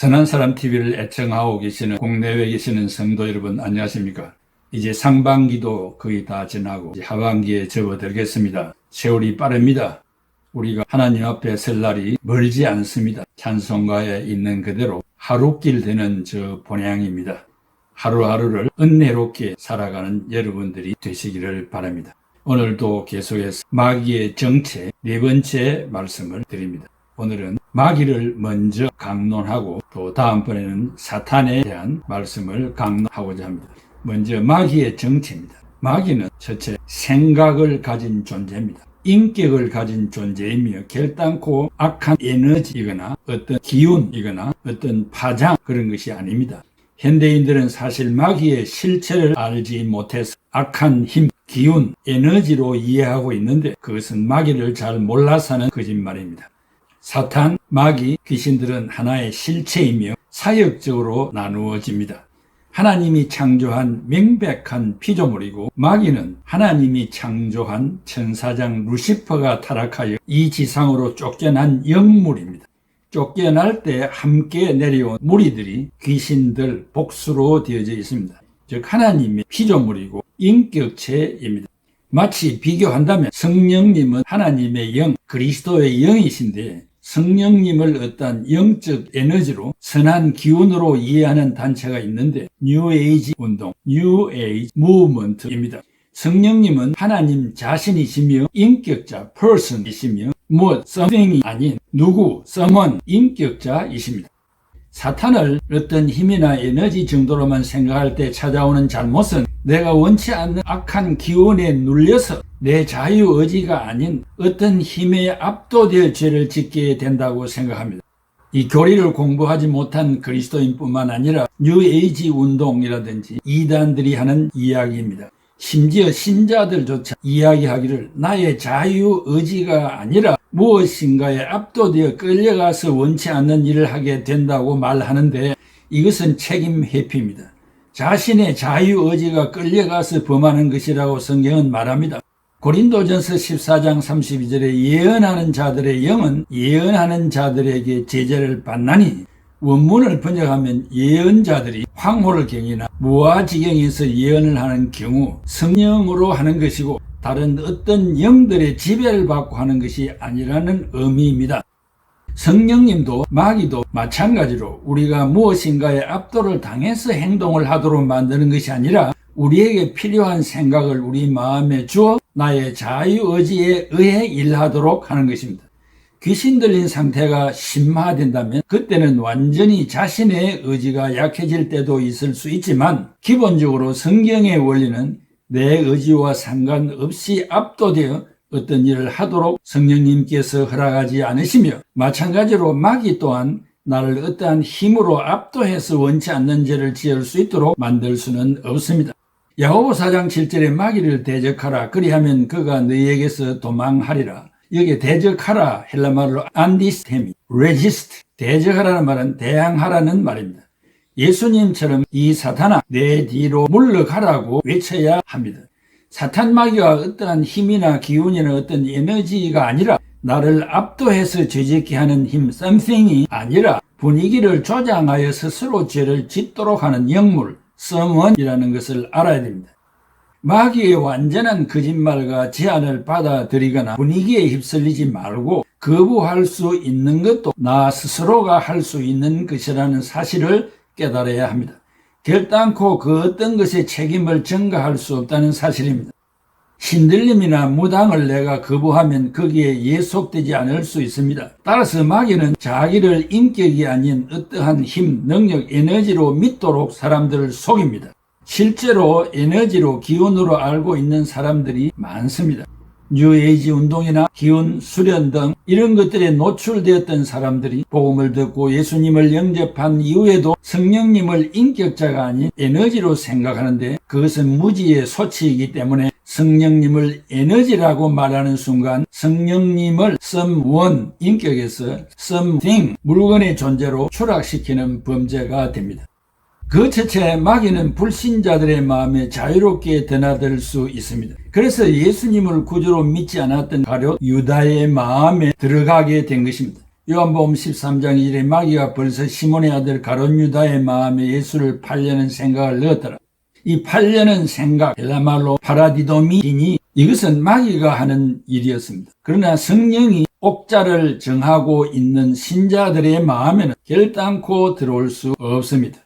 선한 사람 TV를 애청하고 계시는 국내외 계시는 성도 여러분 안녕하십니까? 이제 상반기도 거의 다 지나고 하반기에 접어들겠습니다. 세월이 빠릅니다. 우리가 하나님 앞에 설 날이 멀지 않습니다. 찬송가에 있는 그대로 하루길 되는 저 본향입니다. 하루하루를 은혜롭게 살아가는 여러분들이 되시기를 바랍니다. 오늘도 계속해서 마귀의 정체 네 번째 말씀을 드립니다. 오늘은 마귀를 먼저 강론하고 또 다음번에는 사탄에 대한 말씀을 강론하고자 합니다. 먼저 마귀의 정체입니다. 마귀는 첫째 생각을 가진 존재입니다. 인격을 가진 존재이며 결단코 악한 에너지이거나 어떤 기운이거나 어떤 파장 그런 것이 아닙니다. 현대인들은 사실 마귀의 실체를 알지 못해서 악한 힘, 기운, 에너지로 이해하고 있는데 그것은 마귀를 잘 몰라서는 거짓말입니다. 사탄, 마귀, 귀신들은 하나의 실체이며 사역적으로 나누어집니다. 하나님이 창조한 명백한 피조물이고 마귀는 하나님이 창조한 천사장 루시퍼가 타락하여 이 지상으로 쫓겨난 영물입니다. 쫓겨날 때 함께 내려온 무리들이 귀신들 복수로 되어져 있습니다. 즉 하나님의 피조물이고 인격체입니다. 마치 비교한다면 성령님은 하나님의 영, 그리스도의 영이신데 성령님을 어떤 영적 에너지로 선한 기운으로 이해하는 단체가 있는데 뉴 에이지 운동, 뉴 에이지 무브먼트입니다. 성령님은 하나님 자신이시며 인격자, person이시며 뭐 something이 아닌 누구, someone, 인격자이십니다. 사탄을 어떤 힘이나 에너지 정도로만 생각할 때 찾아오는 잘못은 내가 원치 않는 악한 기운에 눌려서 내 자유 의지가 아닌 어떤 힘에 압도되어 죄를 짓게 된다고 생각합니다. 이 교리를 공부하지 못한 그리스도인뿐만 아니라 뉴에이지 운동이라든지 이단들이 하는 이야기입니다. 심지어 신자들조차 이야기하기를 나의 자유 의지가 아니라 무엇인가에 압도되어 끌려가서 원치 않는 일을 하게 된다고 말하는데 이것은 책임 회피입니다. 자신의 자유 의지가 끌려가서 범하는 것이라고 성경은 말합니다. 고린도전서 14장 32절에 예언하는 자들의 영은 예언하는 자들에게 제재를 받나니 원문을 번역하면 예언자들이 황홀을 경이나 무아지경에서 예언을 하는 경우 성령으로 하는 것이고 다른 어떤 영들의 지배를 받고 하는 것이 아니라는 의미입니다. 성령님도 마귀도 마찬가지로 우리가 무엇인가에 압도를 당해서 행동을 하도록 만드는 것이 아니라 우리에게 필요한 생각을 우리 마음에 주어 나의 자유의지에 의해 일하도록 하는 것입니다. 귀신 들린 상태가 심화된다면 그때는 완전히 자신의 의지가 약해질 때도 있을 수 있지만 기본적으로 성경의 원리는 내 의지와 상관없이 압도되어 어떤 일을 하도록 성령님께서 허락하지 않으시며 마찬가지로 마귀 또한 나를 어떠한 힘으로 압도해서 원치 않는 죄를 지을 수 있도록 만들 수는 없습니다. 야고보 4장 7절에 마귀를 대적하라 그리하면 그가 너희에게서 도망하리라. 여기 대적하라 헬라말로 안디스테미, resist 대적하라는 말은 대항하라는 말입니다. 예수님처럼 이 사탄아 내 뒤로 물러가라고 외쳐야 합니다. 사탄 마귀가 어떠한 힘이나 기운이나 어떤 에너지가 아니라 나를 압도해서 죄짓게 하는 힘 something이 아니라 분위기를 조장하여 스스로 죄를 짓도록 하는 영물 someone이라는 것을 알아야 됩니다. 마귀의 완전한 거짓말과 제안을 받아들이거나 분위기에 휩쓸리지 말고 거부할 수 있는 것도 나 스스로가 할 수 있는 것이라는 사실을 깨달아야 합니다. 결단코 그 어떤 것에 책임을 전가할 수 없다는 사실입니다. 신들림이나 무당을 내가 거부하면 거기에 예속되지 않을 수 있습니다. 따라서 마귀는 자기를 인격이 아닌 어떠한 힘, 능력, 에너지로 믿도록 사람들을 속입니다. 실제로 에너지로 기운으로 알고 있는 사람들이 많습니다. 뉴에이지 운동이나 기운 수련 등 이런 것들에 노출되었던 사람들이 복음을 듣고 예수님을 영접한 이후에도 성령님을 인격자가 아닌 에너지로 생각하는데 그것은 무지의 소치이기 때문에 성령님을 에너지라고 말하는 순간 성령님을 someone 인격에서 something 물건의 존재로 추락시키는 범죄가 됩니다. 그 첫째 마귀는 불신자들의 마음에 자유롭게 드나들 수 있습니다. 그래서 예수님을 구주로 믿지 않았던 가룟 유다의 마음에 들어가게 된 것입니다. 요한복음 13장 1에 마귀가 벌써 시몬의 아들 가론 유다의 마음에 예수를 팔려는 생각을 넣었더라. 이 팔려는 생각, 헬라말로 파라디도미이니 이것은 마귀가 하는 일이었습니다. 그러나 성령이 옥자를 정하고 있는 신자들의 마음에는 결단코 들어올 수 없습니다.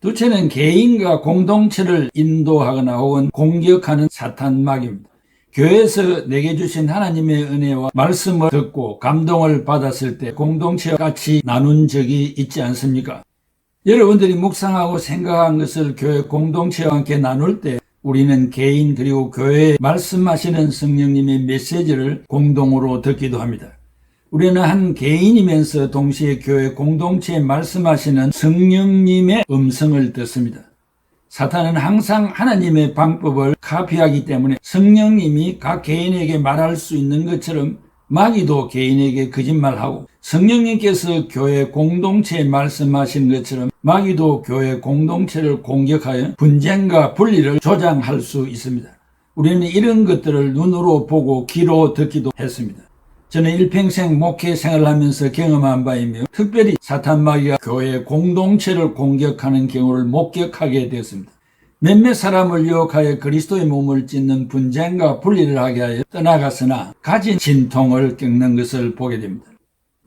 두째는 개인과 공동체를 인도하거나 혹은 공격하는 사탄 마귀입니다. 교회에서 내게 주신 하나님의 은혜와 말씀을 듣고 감동을 받았을 때 공동체와 같이 나눈 적이 있지 않습니까? 여러분들이 묵상하고 생각한 것을 교회 공동체와 함께 나눌 때 우리는 개인 그리고 교회에 말씀하시는 성령님의 메시지를 공동으로 듣기도 합니다. 우리는 한 개인이면서 동시에 교회 공동체에 말씀하시는 성령님의 음성을 듣습니다. 사탄은 항상 하나님의 방법을 카피하기 때문에 성령님이 각 개인에게 말할 수 있는 것처럼 마귀도 개인에게 거짓말하고 성령님께서 교회 공동체에 말씀하신 것처럼 마귀도 교회 공동체를 공격하여 분쟁과 분리를 조장할 수 있습니다. 우리는 이런 것들을 눈으로 보고 귀로 듣기도 했습니다. 저는 일평생 목회 생활을 하면서 경험한 바이며 특별히 사탄 마귀가 교회 공동체를 공격하는 경우를 목격하게 되었습니다. 몇몇 사람을 유혹하여 그리스도의 몸을 찢는 분쟁과 분리를 하게 하여 떠나갔으나 가진 진통을 겪는 것을 보게 됩니다.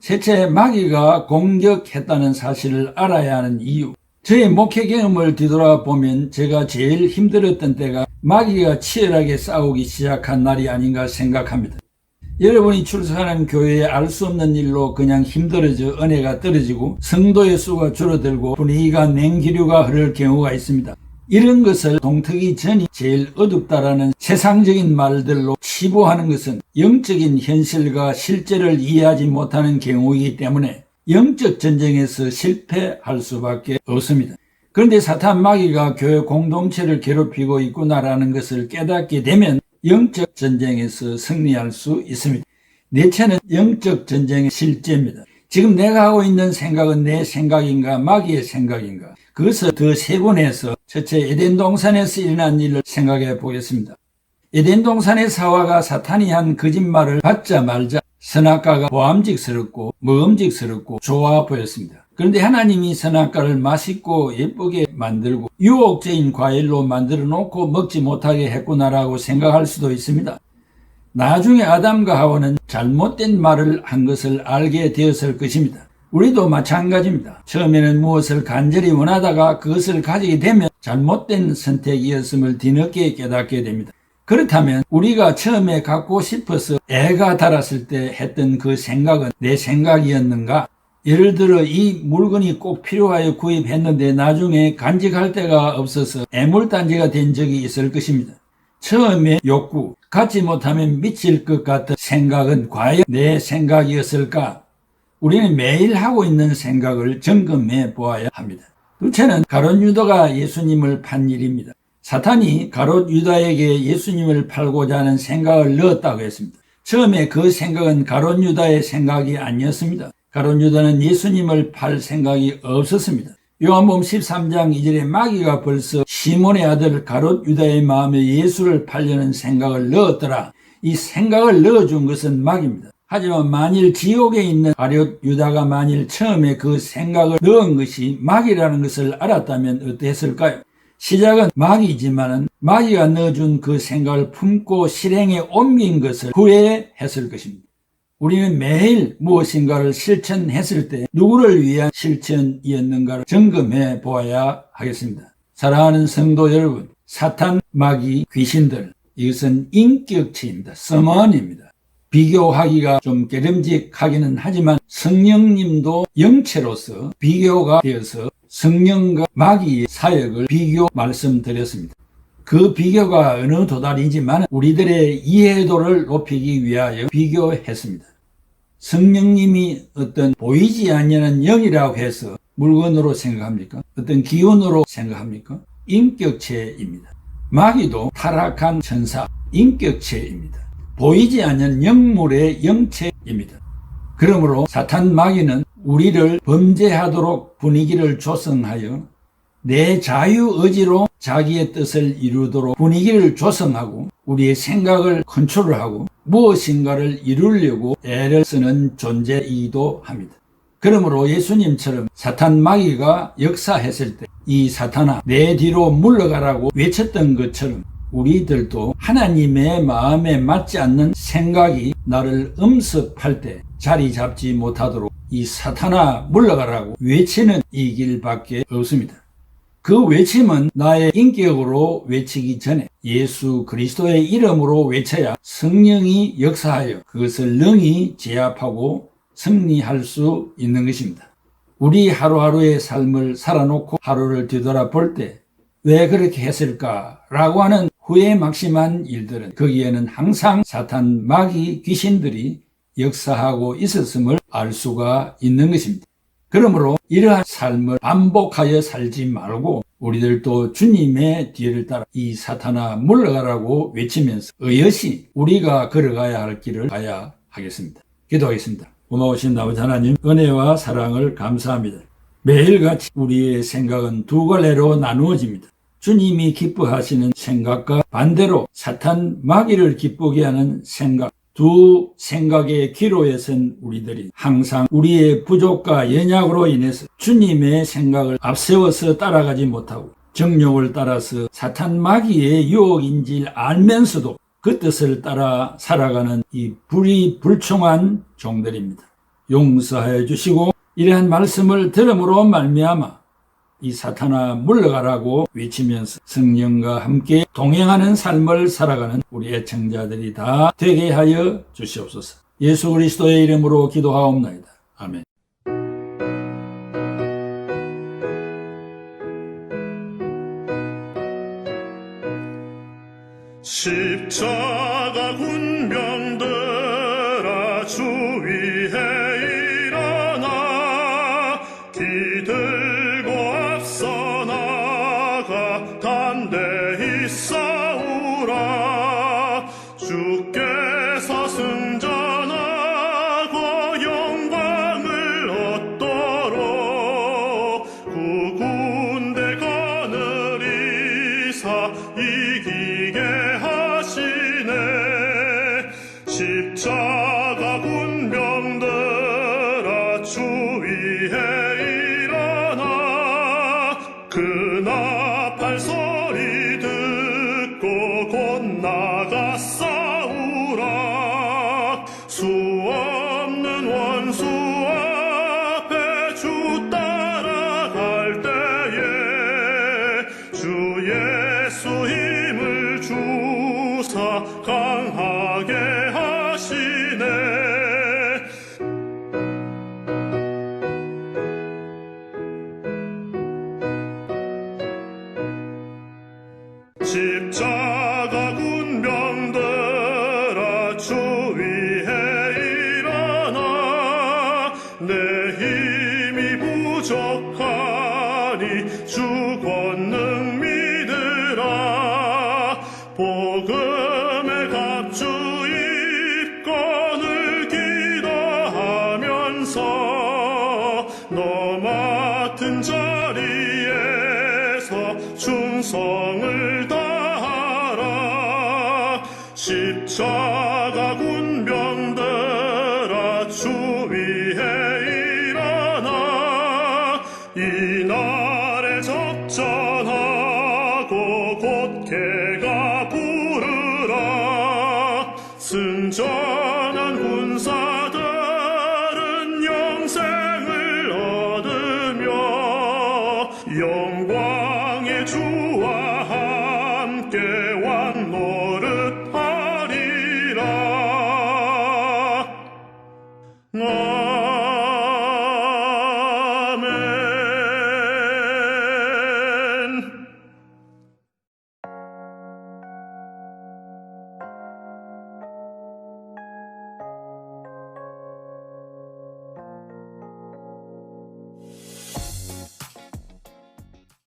셋째, 마귀가 공격했다는 사실을 알아야 하는 이유. 저의 목회 경험을 뒤돌아보면 제가 제일 힘들었던 때가 마귀가 치열하게 싸우기 시작한 날이 아닌가 생각합니다. 여러분이 출석하는 교회에 알 수 없는 일로 그냥 힘들어져 은혜가 떨어지고 성도의 수가 줄어들고 분위기가 냉기류가 흐를 경우가 있습니다. 이런 것을 동트기 전이 제일 어둡다라는 세상적인 말들로 치부하는 것은 영적인 현실과 실제를 이해하지 못하는 경우이기 때문에 영적 전쟁에서 실패할 수밖에 없습니다. 그런데 사탄 마귀가 교회 공동체를 괴롭히고 있구나라는 것을 깨닫게 되면 영적 전쟁에서 승리할 수 있습니다. 넷째는 영적 전쟁의 실제입니다. 지금 내가 하고 있는 생각은 내 생각인가 마귀의 생각인가 그것을 더 세분해서 첫째 에덴 동산에서 일어난 일을 생각해 보겠습니다. 에덴 동산의 사화가 사탄이 한 거짓말을 받자 말자 선악과가 보암직스럽고 먹음직스럽고 좋아 보였습니다. 그런데 하나님이 선악과를 맛있고 예쁘게 만들고 유혹적인 과일로 만들어 놓고 먹지 못하게 했구나라고 생각할 수도 있습니다. 나중에 아담과 하와는 잘못된 말을 한 것을 알게 되었을 것입니다. 우리도 마찬가지입니다. 처음에는 무엇을 간절히 원하다가 그것을 가지게 되면 잘못된 선택이었음을 뒤늦게 깨닫게 됩니다. 그렇다면 우리가 처음에 갖고 싶어서 애가 달았을 때 했던 그 생각은 내 생각이었는가? 예를 들어 이 물건이 꼭 필요하여 구입했는데 나중에 간직할 데가 없어서 애물단지가 된 적이 있을 것입니다. 처음에 욕구, 갖지 못하면 미칠 것 같은 생각은 과연 내 생각이었을까? 우리는 매일 하고 있는 생각을 점검해 보아야 합니다. 둘째는 가론 유다가 예수님을 판 일입니다. 사탄이 가롯 유다에게 예수님을 팔고자 하는 생각을 넣었다고 했습니다. 처음에 그 생각은 가롯 유다의 생각이 아니었습니다. 가롯 유다는 예수님을 팔 생각이 없었습니다. 요한복음 13장 2절에 마귀가 벌써 시몬의 아들 가롯 유다의 마음에 예수를 팔려는 생각을 넣었더라. 이 생각을 넣어준 것은 마귀입니다. 하지만 만일 지옥에 있는 가롯 유다가 만일 처음에 그 생각을 넣은 것이 마귀라는 것을 알았다면 어땠을까요? 시작은 마귀지만은 마귀가 넣어준 그 생각을 품고 실행에 옮긴 것을 후회했을 것입니다. 우리는 매일 무엇인가를 실천했을 때 누구를 위한 실천이었는가를 점검해 보아야 하겠습니다. 사랑하는 성도 여러분, 사탄, 마귀, 귀신들, 이것은 인격체입니다. 서먼입니다. 비교하기가 좀 깨름직하기는 하지만 성령님도 영체로서 비교가 되어서 성령과 마귀의 사역을 비교 말씀드렸습니다. 그 비교가 어느 도달이지만 우리들의 이해도를 높이기 위하여 비교했습니다. 성령님이 어떤 보이지 않는 영이라고 해서 물건으로 생각합니까? 어떤 기운으로 생각합니까? 인격체입니다. 마귀도 타락한 천사, 인격체입니다. 보이지 않는 영물의 영체입니다. 그러므로 사탄 마귀는 우리를 범죄하도록 분위기를 조성하여 내 자유 의지로 자기의 뜻을 이루도록 분위기를 조성하고 우리의 생각을 컨트롤하고 무엇인가를 이루려고 애를 쓰는 존재이기도 합니다. 그러므로 예수님처럼 사탄 마귀가 역사했을 때 이 사탄아 내 뒤로 물러가라고 외쳤던 것처럼 우리들도 하나님의 마음에 맞지 않는 생각이 나를 음습할 때 자리 잡지 못하도록 이 사탄아 물러가라고 외치는 이 길밖에 없습니다. 그 외침은 나의 인격으로 외치기 전에 예수 그리스도의 이름으로 외쳐야 성령이 역사하여 그것을 능히 제압하고 승리할 수 있는 것입니다. 우리 하루하루의 삶을 살아놓고 하루를 뒤돌아볼 때 왜 그렇게 했을까라고 하는 후회 막심한 일들은 거기에는 항상 사탄 마귀 귀신들이 역사하고 있었음을 알 수가 있는 것입니다. 그러므로 이러한 삶을 반복하여 살지 말고 우리들도 주님의 뒤를 따라 이 사탄아 물러가라고 외치면서 의엇이 우리가 걸어가야 할 길을 가야 하겠습니다. 기도하겠습니다. 고마우신 아버지 하나님 은혜와 사랑을 감사합니다. 매일같이 우리의 생각은 두 갈래로 나누어집니다. 주님이 기뻐하시는 생각과 반대로 사탄 마귀를 기쁘게 하는 생각 두 생각의 기로에 선 우리들이 항상 우리의 부족과 연약으로 인해서 주님의 생각을 앞세워서 따라가지 못하고 정욕을 따라서 사탄 마귀의 유혹인지 알면서도 그 뜻을 따라 살아가는 이 불이 불충한 종들입니다. 용서하여 주시고 이러한 말씀을 들음으로 말미암아 이 사탄아 물러가라고 외치면서 성령과 함께 동행하는 삶을 살아가는 우리 애청자들이 다 되게 하여 주시옵소서. 예수 그리스도의 이름으로 기도하옵나이다. 아멘. 십자가 군병들 십자가군.